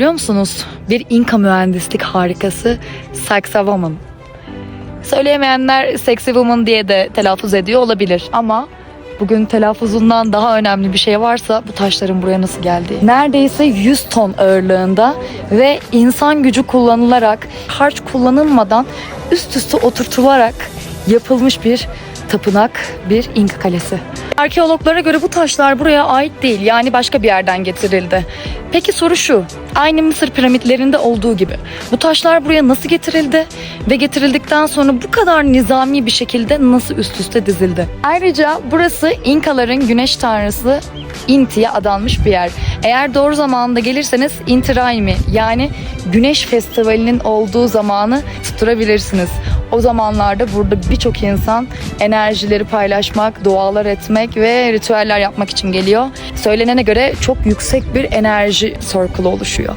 Biliyor musunuz? Bir İnka mühendislik harikası Sexy Woman. Söyleyemeyenler Sexy Woman diye de telaffuz ediyor olabilir ama bugün telaffuzundan daha önemli bir şey varsa bu taşların buraya nasıl geldiği. Neredeyse 100 ton ağırlığında ve insan gücü kullanılarak, harç kullanılmadan üst üste oturtularak yapılmış bir tapınak, bir İnka kalesi. Arkeologlara göre bu taşlar buraya ait değil yani başka bir yerden getirildi. Peki soru şu, aynı Mısır piramitlerinde olduğu gibi bu taşlar buraya nasıl getirildi ve getirildikten sonra bu kadar nizami bir şekilde nasıl üst üste dizildi? Ayrıca burası İnkaların güneş tanrısı Inti'ye adanmış bir yer. Eğer doğru zamanında gelirseniz Inti Raymi yani Güneş Festivali'nin olduğu zamanı tutturabilirsiniz. O zamanlarda burada birçok insan enerjileri paylaşmak, dualar etmek ve ritüeller yapmak için geliyor. Söylenene göre çok yüksek bir enerji circle oluşuyor.